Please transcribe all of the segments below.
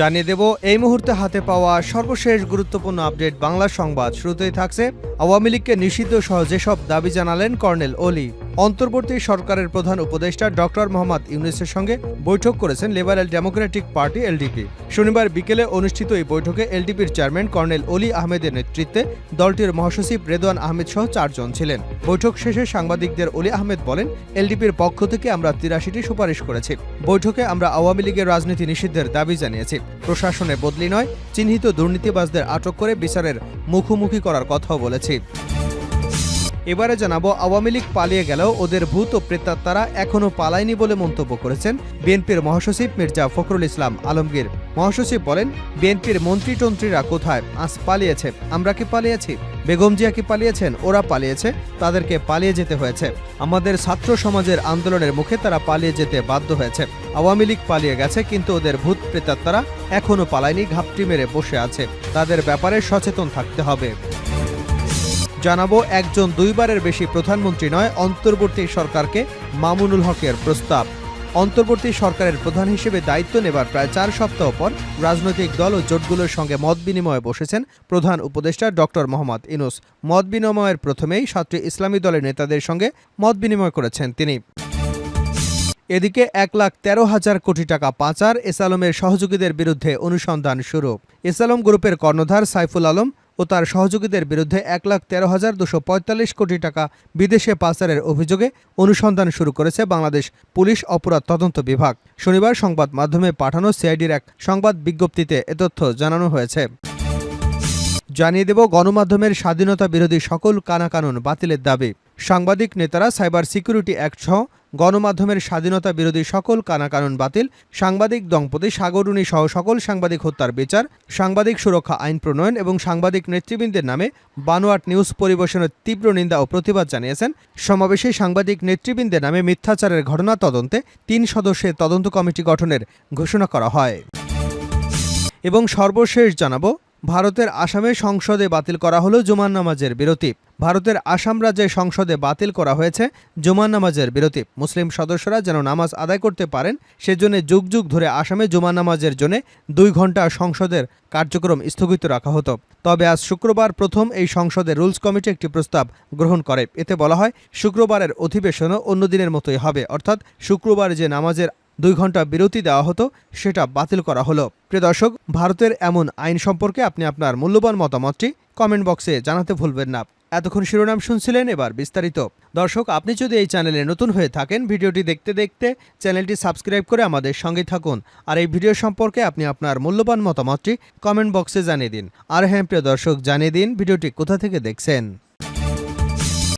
জানিয়ে দেব, এই মুহূর্তে হাতে পাওয়া সর্বশেষ গুরুত্বপূর্ণ আপডেট বাংলা সংবাদ। শুরুতেই থাকছে আওয়ামী লীগকে নিষিদ্ধ সহ যেসব দাবি জানালেন কর্নেল অলি। অন্তর্বর্তী সরকারের প্রধান উপদেষ্টা ডক্টর মোহাম্মদ ইউনুসের সঙ্গে বৈঠক করেছেন লিবারেল ডেমোক্রেটিক পার্টি এলডিপি শনিবার বিকেলে অনুষ্ঠিত এই বৈঠকে এলডিপির চেয়ারম্যান কর্নেল অলি আহমেদের নেতৃত্বে দলটির মহাসচিব রেদওয়ান আহমেদ সহ চারজন ছিলেন। বৈঠক শেষে সাংবাদিকদের অলি আহমেদ বলেন এলডিপির পক্ষ থেকে আমরা তিরাশিটি সুপারিশ করেছি। বৈঠকে আমরা আওয়ামী লীগের রাজনীতি নিষিদ্ধের দাবি জানিয়েছি। প্রশাসনে বদলি নয় চিহ্নিত দুর্নীতিবাজদের আটক করে বিচারের মুখোমুখি করার কথাও বলেছি। এবারে জানাব, আওয়ামী লীগ পালিয়ে গেলেও ওদের ভূত ও প্রেতাত্মারা এখনও পালায়নি বলে মন্তব্য করেছেন বিএনপির মহাসচিব মির্জা ফখরুল ইসলাম আলমগীর। মহাসচিব বলেন, বিএনপির মন্ত্রীটন্ত্রীরা কোথায়? আজ পালিয়েছে। আমরা কি পালিয়েছি? বেগম জিয়া কি পালিয়েছেন? ওরা পালিয়েছে। তাদেরকে পালিয়ে যেতে হয়েছে। আমাদের ছাত্র সমাজের আন্দোলনের মুখে তারা পালিয়ে যেতে বাধ্য হয়েছে। আওয়ামী লীগ পালিয়ে গেছে, কিন্তু ওদের ভূত প্রেতাত্মারা এখনও পালায়নি, ঘাপটি মেরে বসে আছে। তাদের ব্যাপারে সচেতন থাকতে হবে। জানাব, একজন দুইবারের বেশি প্রধানমন্ত্রী নয়, অন্তর্বর্তী সরকারকে মামুনুল হকের প্রস্তাব। অন্তর্বর্তী সরকারের প্রধান হিসেবে দায়িত্ব নেবার প্রায় চার সপ্তাহ পর রাজনৈতিক দল ও জোটগুলোর সঙ্গে মত বিনিময়ে বসেছেন প্রধান উপদেষ্টা ডক্টর মোহাম্মদ ইনুস মত বিনিময়ের প্রথমেই সাতটি ইসলামী দলের নেতাদের সঙ্গে মত বিনিময় করেছেন তিনি। এদিকে এক লাখ তেরো হাজার কোটি টাকা পাচার, এসালমের সহযোগীদের বিরুদ্ধে অনুসন্ধান শুরু। এসালম গ্রুপের কর্ণধার সাইফুল আলম ও তার সহযোগীদের বিরুদ্ধে এক লাখ তেরো হাজার দুশো পঁয়তাল্লিশ কোটি টাকা বিদেশে পাচারের অভিযোগে অনুসন্ধান শুরু করেছে বাংলাদেশ পুলিশ অপরাধ তদন্ত বিভাগ। শনিবার সংবাদ মাধ্যমে পাঠানো সিআইডির এক সংবাদ বিজ্ঞপ্তিতে এ তথ্য জানানো হয়েছে। জানিয়ে দেব, গণমাধ্যমের স্বাধীনতা বিরোধী সকল কানাকানুন বাতিলের দাবি। সাংবাদিক নেতারা সাইবার সিকিউরিটি অ্যাক্ট সহ গণমাধ্যমের স্বাধীনতা বিরোধী সকল কানাকানুন বাতিল, সাংবাদিক দম্পতি সাগরুনি সহ সকল সাংবাদিক হত্যার বিচার, সাংবাদিক সুরক্ষা আইন প্রণয়ন এবং সাংবাদিক নেতৃবৃন্দের নামে বানোয়াট নিউজ পরিবেশনের তীব্র নিন্দা ও প্রতিবাদ জানিয়েছেন। সমাবেশে সাংবাদিক নেতৃবৃন্দের নামে মিথ্যাচারের ঘটনা তদন্তে তিন সদস্যের তদন্ত কমিটি গঠনের ঘোষণা করা হয়। এবং সর্বশেষ জানাব ভারতের আসামে সংসদে বাতিল করা হলো জুমার নামাজের বিরতি। ভারতের আসাম রাজ্যের সংসদে বাতিল করা হয়েছে জুমার নামাজের বিরতি। মুসলিম সদস্যরা যেন নামাজ আদায় করতে পারেন, সেজন্য যুগ যুগ ধরে আসামে জুমার নামাজের জন্য দুই ঘণ্টা সংসদের কার্যক্রম স্থগিত রাখা হতো। তবে আজ শুক্রবার প্রথম এই সংসদের রুলস কমিটি একটি প্রস্তাব গ্রহণ করে। এতে বলা হয়, শুক্রবারের অধিবেশনও অন্য দিনের মতোই হবে। অর্থাৎ শুক্রবার যে নামাজের দুই ঘণ্টা বিরতি দেওয়া হতো, সেটা বাতিল করা হলো। প্রিয় দর্শক, ভারতের এমন আইন সম্পর্কে আপনি আপনার মূল্যবান মতামতটি কমেন্ট বক্সে জানাতে ভুলবেন না। এতক্ষণ শিরোনাম শুনছিলেন, এবার বিস্তারিত। দর্শক, আপনি যদি এই চ্যানেলে নতুন হয়ে থাকেন, ভিডিওটি দেখতে দেখতে চ্যানেলটি সাবস্ক্রাইব করে আমাদের সঙ্গে থাকুন। আর এই ভিডিও সম্পর্কে আপনি আপনার মূল্যবান মতামতটি কমেন্ট বক্সে জানিয়ে দিন। আর হ্যাঁ প্রিয় দর্শক, জানিয়ে দিন ভিডিওটি কোথা থেকে দেখছেন।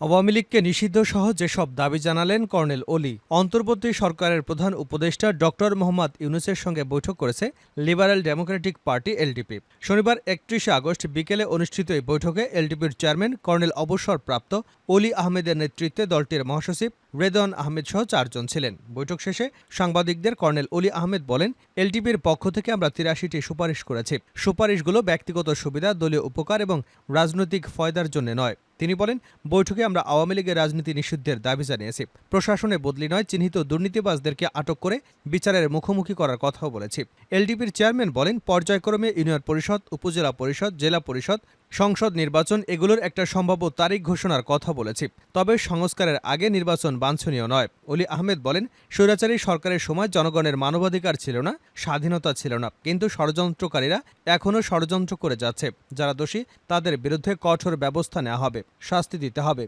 আওয়ামী লীগকে নিষিদ্ধ সহ যেসব দাবি জানালেন কর্নেল অলি, অন্তর্বর্তী সরকারের প্রধান উপদেষ্টা ডক্টর মোহাম্মদ ইউনুসের সঙ্গে বৈঠক করেছে লিবারেল ডেমোক্রেটিক পার্টি এলডিপি। শনিবার একত্রিশে আগস্ট বিকেলে অনুষ্ঠিত এই বৈঠকে এলডিপির চেয়ারম্যান কর্নেল অবসরপ্রাপ্ত অলি আহমেদের নেতৃত্বে দলটির মহাসচিব রেদন আহমেদ সহ চারজন ছিলেন। বৈঠক শেষে সাংবাদিকদের কর্নেল অলি আহমেদ বলেন এলটিপির পক্ষ থেকে আমরা তিরাশিটি সুপারিশ করেছি। সুপারিশগুলো ব্যক্তিগত সুবিধা, দলীয় উপকার এবং রাজনৈতিক ফয়দার জন্য নয়। তিনি বলেন, বৈঠকে আমরা আওয়ামী লীগের রাজনীতি নিষিদ্ধের দাবি জানিয়েছি। প্রশাসনে বদলি নয়, চিহ্নিত দুর্নীতিবাজদেরকে আটক করে বিচারের মুখোমুখি করার কথাও বলেছি। এলডিপির চেয়ারম্যান বলেন, পর্যায়ক্রমে ইউনিয়ন পরিষদ, উপজেলা পরিষদ, জেলা পরিষদ সংসদ নির্বাচন এগুলোর একটা সম্ভাব্য তারিখ ঘোষণার কথা বলেছি, তবে সংস্কারের আগে নির্বাচন বাঞ্ছনীয় নয়। অলি আহমেদ বলেন, স্বৈরাচারী সরকারের সময় জনগণের মানবাধিকার ছিল না, স্বাধীনতা ছিল না, কিন্তু ষড়যন্ত্রকারীরা এখনও ষড়যন্ত্র করে যাচ্ছে। যারা দোষী, তাদের বিরুদ্ধে কঠোর ব্যবস্থা নেওয়া হবে, শাস্তি দিতে হবে।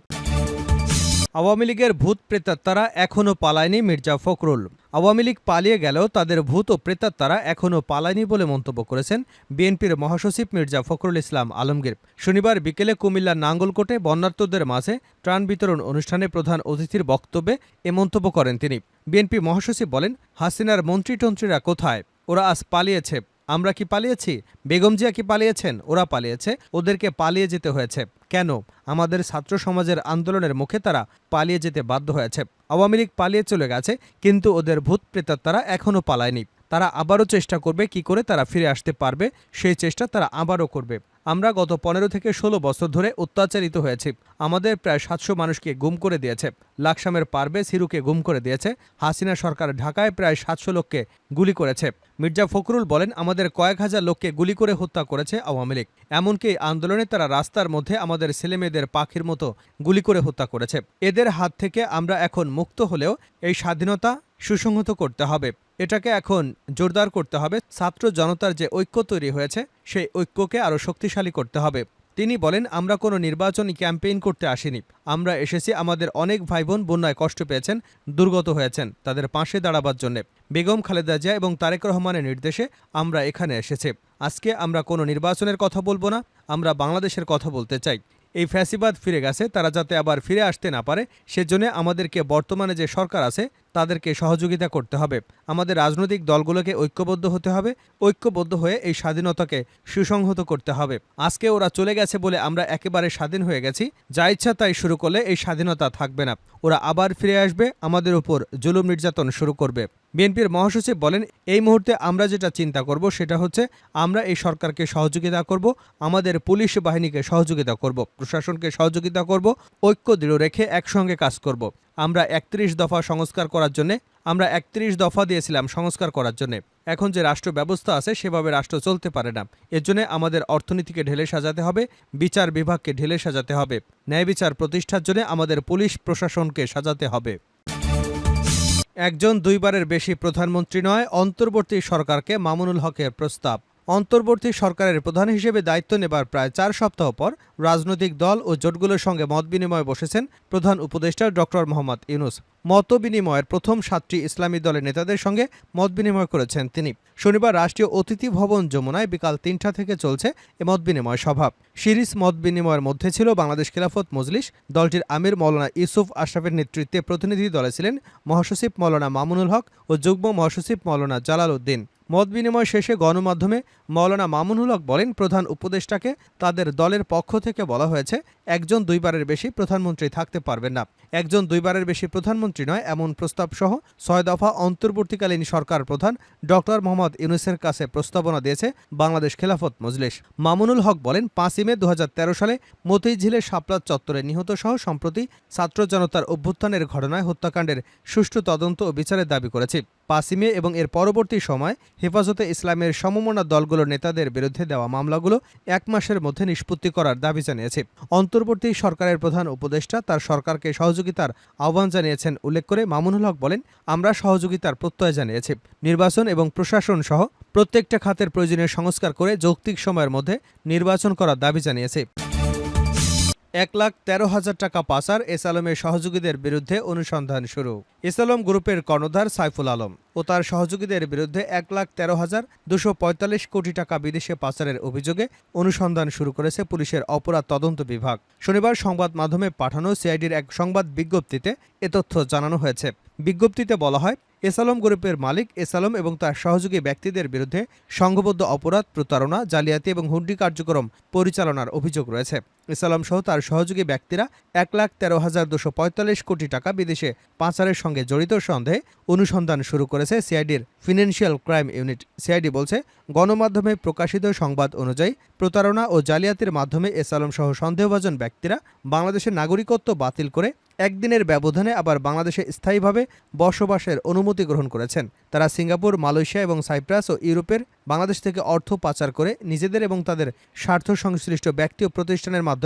আওয়ামী লীগের ভূত প্রেতাত্মারা এখনও পালায়নি মির্জা ফখরুল। আওয়ামী লীগ পালিয়ে গেলেও তাদের ভূত ও প্রেতাত্মারা এখনও পালায়নি বলে মন্তব্য করেছেন বিএনপির মহাসচিব মির্জা ফখরুল ইসলাম আলমগীর। শনিবার বিকেলে কুমিল্লা নাঙ্গলকোটে বন্যার্থদের মাঝে ত্রাণ বিতরণ অনুষ্ঠানে প্রধান অতিথির বক্তব্যে এ মন্তব্য করেন তিনি। বিএনপি মহাসচিব বলেন, হাসিনার মন্ত্রীটন্ত্রীরা কোথায়? ওরা আজ পালিয়েছে। আমরা কি পালিয়েছি? বেগম জিয়া কি পালিয়েছেন? ওরা পালিয়েছে। ওদেরকে পালিয়ে যেতে হয়েছে। কেন? আমাদের ছাত্র সমাজের আন্দোলনের মুখে তারা পালিয়ে যেতে বাধ্য হয়েছে। আওয়ামী লীগ পালিয়ে চলে গেছে, কিন্তু ওদের ভূত তারা এখনও পালায়নি। তারা আবারও চেষ্টা করবে কি করে তারা ফিরে আসতে পারবে, সেই চেষ্টা তারা আবারও করবে। আমরা গত পনেরো থেকে ষোলো বছর ধরে অত্যাচারিত হয়েছি। আমাদের প্রায় সাতশো মানুষকে গুম করে দিয়েছে। লাকসামের পারভেজ হিরুকে গুম করে দিয়েছে। হাসিনা সরকার ঢাকায় প্রায় সাতশো লোককে গুলি করেছে। মির্জা ফখরুল বলেন, আমাদের কয়েক হাজার লোককে গুলি করে হত্যা করেছে আওয়ামী লীগ। এমনকি আন্দোলনে তারা রাস্তার মধ্যে আমাদের ছেলেমেয়েদের পাখির মতো গুলি করে হত্যা করেছে। এদের হাত থেকে আমরা এখন মুক্ত হলেও এই স্বাধীনতা সুসংহত করতে হবে। এটাকে এখন জোরদার করতে হবে। ছাত্র জনতার যে ঐক্য তৈরি হয়েছে, সেই ঐক্যকে আরও শক্তিশালী করতে হবে। তিনি বলেন, আমরা কোনো নির্বাচনী ক্যাম্পেইন করতে আসিনি। আমরা এসেছি আমাদের অনেক ভাই বোন বন্যায় কষ্ট পেয়েছেন, দুর্গত হয়েছেন, তাদের পাশে দাঁড়াবার জন্যে। বেগম খালেদা জিয়া এবং তারেক রহমানের নির্দেশে আমরা এখানে এসেছি। আজকে আমরা কোনো নির্বাচনের কথা বলব না, আমরা বাংলাদেশের কথা বলতে চাই। এই ফ্যাসিবাদ ফিরে গেছে, তারা যাতে আবার ফিরে আসতে না পারে, সেজন্য আমাদেরকে বর্তমানে যে সরকার আছে তাদেরকে সহযোগিতা করতে হবে। আমাদের রাজনৈতিক দলগুলোকে ঐক্যবদ্ধ হতে হবে, ঐক্যবদ্ধ হয়ে এই স্বাধীনতাকে সুসংহত করতে হবে। আজকে ওরা চলে গেছে বলে আমরা একেবারে স্বাধীন হয়ে গেছি, যা ইচ্ছা তাই শুরু করলে এই স্বাধীনতা থাকবে না। ওরা আবার ফিরে আসবে, আমাদের উপর জুলুম নির্যাতন শুরু করবে। বিএনপির মহাসচিব বলেন, এই মুহূর্তে আমরা যেটা চিন্তা করব সেটা হচ্ছে, আমরা এই সরকারকে সহযোগিতা করব, আমাদের পুলিশ বাহিনীকে সহযোগিতা করব, প্রশাসনকে সহযোগিতা করব, ঐক্য দৃঢ় রেখে একসঙ্গে কাজ করব। আমরা একত্রিশ দফা সংস্কার করার জন্যে, আমরা একত্রিশ দফা দিয়েছিলাম সংস্কার করার জন্য। এখন যে রাষ্ট্র ব্যবস্থা আছে, সেভাবে রাষ্ট্র চলতে পারে না। এর জন্য আমাদের অর্থনীতিকে ঢেলে সাজাতে হবে, বিচার বিভাগকে ঢেলে সাজাতে হবে। ন্যায় বিচার প্রতিষ্ঠার জন্য আমাদের পুলিশ প্রশাসনকে সাজাতে হবে। একজন দুইবারের বেশি প্রধানমন্ত্রী নয়, অন্তর্বর্তী সরকারকে মামুনুল হকের প্রস্তাব। অন্তর্বর্তী সরকারের প্রধান হিসেবে দায়িত্ব নেবার প্রায় চার সপ্তাহ পর রাজনৈতিক দল ও জোটগুলোর সঙ্গে মত বিনিময়ে বসেছেন প্রধান উপদেষ্টা ডক্টর মোহাম্মদ ইউনুস। মত বিনিময়ের প্রথম সাতটি ইসলামী দলের নেতাদের সঙ্গে মত বিনিময় করেছেন তিনি। শনিবার রাষ্ট্রীয় অতিথি ভবন যমুনায় বিকাল তিনটা থেকে চলছে এ মত বিনিময় সভা। সিরিজ মত বিনিময়ের মধ্যে ছিল বাংলাদেশ খিলাফত মজলিস। দলটির আমির মৌলানা ইউসুফ আশরাফের নেতৃত্বে প্রতিনিধি দলে ছিলেন মহাসচিব মৌলানা মামুনুল হক ও যুগ্ম মহাসচিব মৌলানা জালাল উদ্দিন। মত বিনিময় শেষে গণমাধ্যমে মৌলানা মামুনুল হক বলেন, প্রধান উপদেষ্টাকে তাদের দলের পক্ষ থেকে বলা হয়েছে, একজন দুইবারের বেশি প্রধানমন্ত্রী থাকতে পারবেন না। একজন দুইবারের বেশি প্রধানমন্ত্রী নয়, এমন প্রস্তাব সহ ছয় দফা অন্তর্বর্তীকালীন সরকার প্রধান ডক্টর মোহাম্মদ ইউনুসের কাছে প্রস্তাবনা দিয়েছে বাংলাদেশ খেলাফত মজলিস। মামুনুল হক বলেন, পাঁচই মে দু হাজার তেরো সালে মতিঝিলের শাপলাত চত্বরে নিহত সহ সম্প্রতি ছাত্র জনতার অভ্যুত্থানের ঘটনায় হত্যাকাণ্ডের সুষ্ঠু তদন্ত ও বিচারের দাবি করেছি। পাঁচই মে এবং এর পরবর্তী সময় হেফাজতে ইসলামের সমমনা দলগুলোর নেতাদের বিরুদ্ধে দেওয়া মামলাগুলো এক মাসের মধ্যে নিষ্পত্তি করার দাবি জানিয়েছে। অন্তর্বর্তী সরকারের প্রধান উপদেষ্টা তার সরকারকে সহযোগিতার আহ্বান জানিয়েছেন। উল্লেখ করে মামুনুল হক বলেন, আমরা সহযোগিতার প্রত্যয় জানিয়েছি। নির্বাচন এবং প্রশাসন সহ প্রত্যেকটা খাতের প্রয়োজনীয় সংস্কার করে যৌক্তিক সময়ের মধ্যে নির্বাচন করার দাবি জানিয়েছে। এক লাখ তেরো হাজার টাকা পাচার এস আলমের সহযোগীদের বিরুদ্ধে অনুসন্ধান শুরু। এসালম গ্রুপের কর্ণধার সাইফুল আলম ও তার সহযোগীদের বিরুদ্ধে এক লাখ তেরো হাজার দুশো পঁয়তাল্লিশ কোটি টাকা বিদেশে পাচারের অভিযোগে অনুসন্ধান শুরু করেছে পুলিশের অপরাধ তদন্ত বিভাগ। শনিবার সংবাদ মাধ্যমে পাঠানো সিআইডির এক সংবাদ বিজ্ঞপ্তিতে এ তথ্য জানানো হয়েছে। বিজ্ঞপ্তিতে বলা হয়, এসালম গ্রুপের মালিক এসালম এবং তার সহযোগী ব্যক্তিদের বিরুদ্ধে সংঘবদ্ধ অপরাধ প্রতারণা, জালিয়াতি এবং হুন্ডি কার্যক্রম পরিচালনার অভিযোগ রয়েছে। এসালম সহ তার সহযোগী ব্যক্তিরা এক লাখ তেরো হাজার দুশো পঁয়তাল্লিশ কোটি টাকা বিদেশে পাচারের সঙ্গে জড়িত সন্দেহে অনুসন্ধান শুরু করেছে সিআইডির ফিনান্সিয়াল ক্রাইম ইউনিট। সিআইডি বলছে, গণমাধ্যমে প্রকাশিত সংবাদ অনুযায়ী প্রতারণা ও জালিয়াতির মাধ্যমে এসালম সহ সন্দেহভাজন ব্যক্তিরা বাংলাদেশের নাগরিকত্ব বাতিল করে একদিনের ব্যবধানে আবার বাংলাদেশে স্থায়ীভাবে বসবাসের অনুমতি গ্রহণ করেছেন। তারা সিঙ্গাপুর, মালয়েশিয়া এবং সাইপ্রাস ও ইউরোপের বাংলাদেশ থেকে অর্থ পাচার করে নিজেদের এবং তাদের স্বার্থ সংশ্লিষ্ট ব্যক্তি ও প্রতিষ্ঠানের মাধ্যমে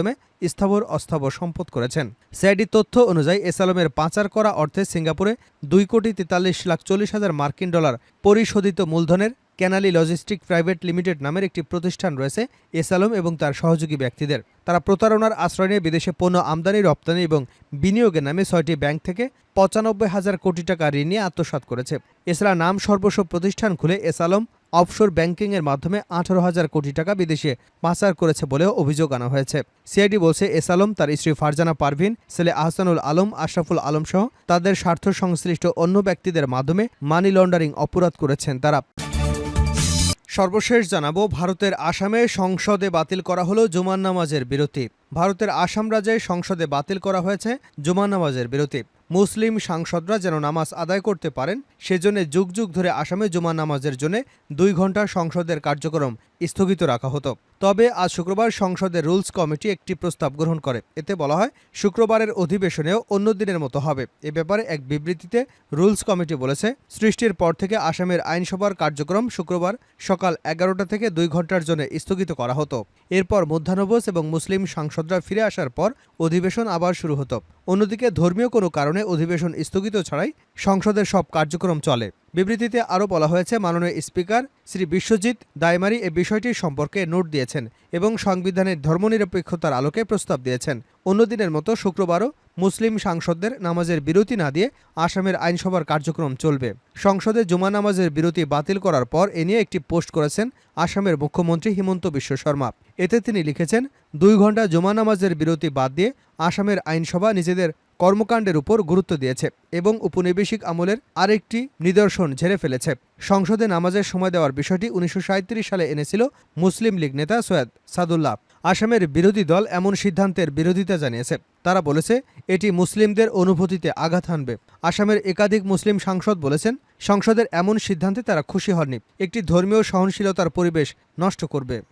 স্থাবর অস্থাবর সম্পদ করেছেন। সিআইডি তথ্য অনুযায়ী এসালমের পাচার করা অর্থে সিঙ্গাপুরে দুই কোটি তেতাল্লিশ লাখ চল্লিশ হাজার মার্কিন ডলার পরিশোধিত মূলধনের ক্যানালি লজিস্টিক প্রাইভেট লিমিটেড নামের একটি প্রতিষ্ঠান রয়েছে এসালম এবং তার সহযোগী ব্যক্তিদের। তারা প্রতারণার আশ্রয় নিয়ে বিদেশে পণ্য আমদানি, রপ্তানি এবং বিনিয়োগের নামে ছয়টি ব্যাংক থেকে পঁচানব্বই হাজার কোটি টাকা ঋণ নিয়ে আত্মসাৎ করেছে। এছাড়া নাম সর্বস্ব প্রতিষ্ঠান খুলে এসালম অফশোর ব্যাংকিংয়ের মাধ্যমে আঠারো হাজার কোটি টাকা বিদেশে পাচার করেছে বলেও অভিযোগ আনা হয়েছে। সিআইডি বলছে, এস আলম, তার স্ত্রী ফারজানা পারভিন, ছেলে আহসানুল আলম, আশরাফুল আলম সহ তাদের স্বার্থ সংশ্লিষ্ট অন্য ব্যক্তিদের মাধ্যমে মানি লন্ডারিং অপরাধ করেছেন তারা। সর্বশেষ জানাব, ভারতের আসামে সংসদে বাতিল করা হলো জুমার নামাজের বিরতি। ভারতের আসাম রাজ্যে সংসদে বাতিল করা হয়েছে জুমার নামাজের বিরতি। মুসলিম সাংসদরা যেন নামাজ আদায় করতে পারেন, সেজন্য যুগ যুগ ধরে আসামে জুমা নামাজের জন্য দুই ঘণ্টা সংসদের কার্যক্রম স্থগিত রাখা হতো। তবে আজ শুক্রবার সংসদের রুলস কমিটি একটি প্রস্তাব গ্রহণ করে। এতে বলা হয়, শুক্রবারের অধিবেশনেও অন্য দিনের মতো হবে। এ ব্যাপারে এক বিবৃতিতে রুলস কমিটি বলেছে, সৃষ্টির পর থেকে আসামের আইনসভার কার্যক্রম শুক্রবার সকাল এগারোটা থেকে দুই ঘণ্টার জন্য স্থগিত করা হতো। এরপর মধ্যাহ্নভোজ এবং মুসলিম সাংসদরা ফিরে আসার পর অধিবেশন আবার শুরু হতো। অন্যদিকে ধর্মীয় কোনো কারণে অধিবেশন স্থগিত ছাড়াই সংসদের সব কার্যক্রম চলে। বিবৃতিতে আরও বলা হয়েছে, মাননীয় স্পিকার শ্রী বিশ্বজিৎ দায়মারি এ বিষয়টি সম্পর্কে নোট দিয়েছেন এবং সংবিধানের ধর্মনিরপেক্ষতার আলোকে প্রস্তাব দিয়েছেন। অন্যদিনের মতো শুক্রবারও মুসলিম সাংসদদের নামাজের বিরতি না দিয়ে আসামের আইনসভার কার্যক্রম চলবে। সংসদে জুমা নামাজের বিরতি বাতিল করার পর এ নিয়ে একটি পোস্ট করেছেন আসামের মুখ্যমন্ত্রী হিমন্ত বিশ্ব শর্মা। এতে তিনি লিখেছেন, দুই ঘণ্টা জুমা নামাজের বিরতি বাদ দিয়ে আসামের আইনসভা নিজেদের কর্মকাণ্ডের উপর গুরুত্ব দিয়েছে এবং উপনিবেশিক আমলের আরেকটি নিদর্শন ঝেড়ে ফেলেছে। সংসদে নামাজের সময় দেওয়ার বিষয়টি উনিশশো সাঁইত্রিশ সালে এনেছিল মুসলিম লীগ নেতা সৈয়দ সাদুল্লাহ। আসামের বিরোধী দল এমন সিদ্ধান্তের বিরোধিতা জানিয়েছে। তারা বলেছে, এটি মুসলিমদের অনুভূতিতে আঘাত হানবে। আসামের একাধিক মুসলিম সাংসদ বলেছেন, সংসদের এমন সিদ্ধান্তে তারা খুশি হননি। একটি ধর্মীয় সহনশীলতার পরিবেশ নষ্ট করবে।